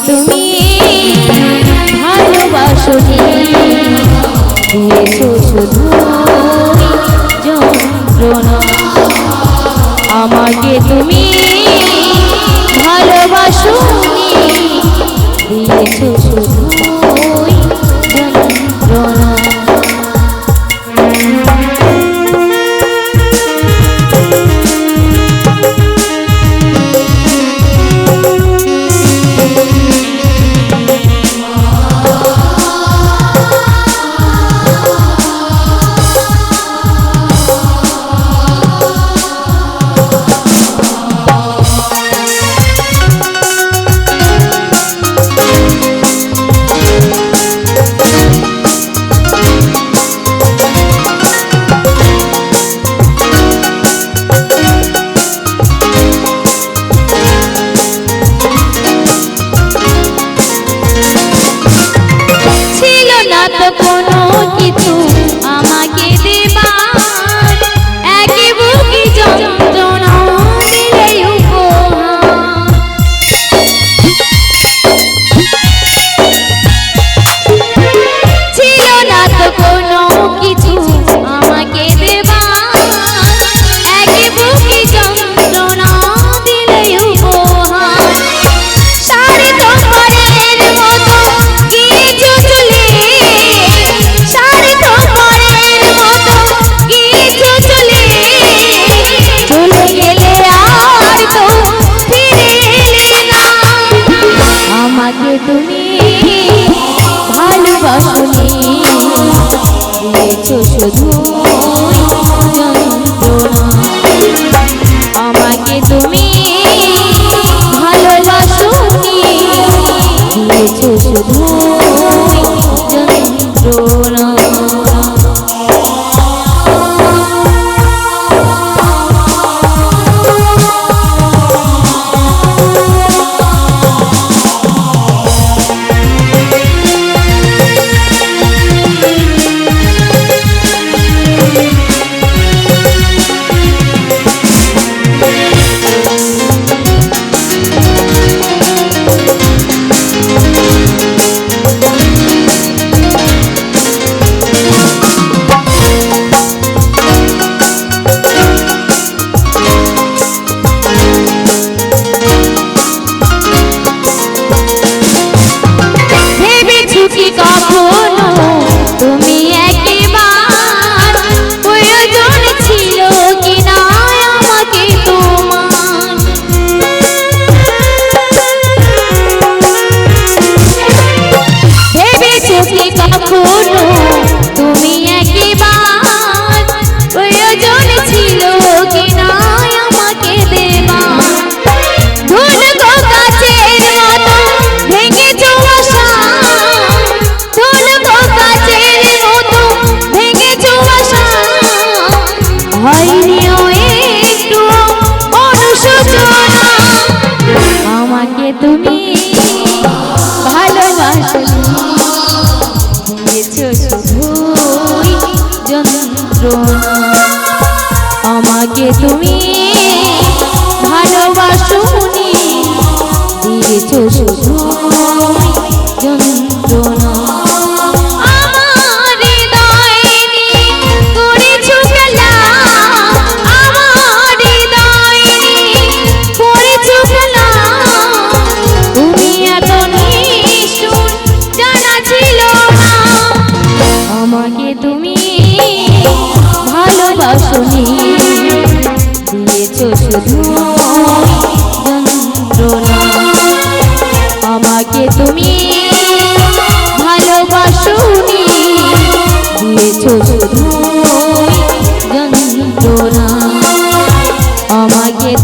তুমি ভালোবাসো দিয়েছ শুধু আমাকে তুমি কোনো কিছু 就是爱。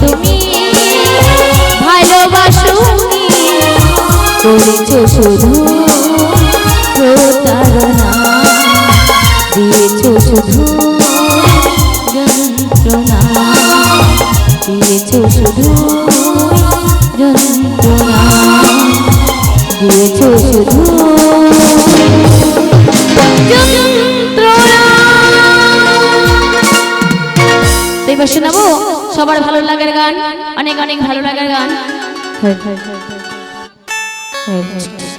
তুমি। ভালোবাসো করেছ শুধু প্রতারণা। দিয়েছ শুধু যন্ত্রণা। দিয়েছ শুধু যন্ত্রণা। দিয়েছ শুধু শোনাবো? সবার ভালো লাগার গান অনেক অনেক ভালো লাগার গান।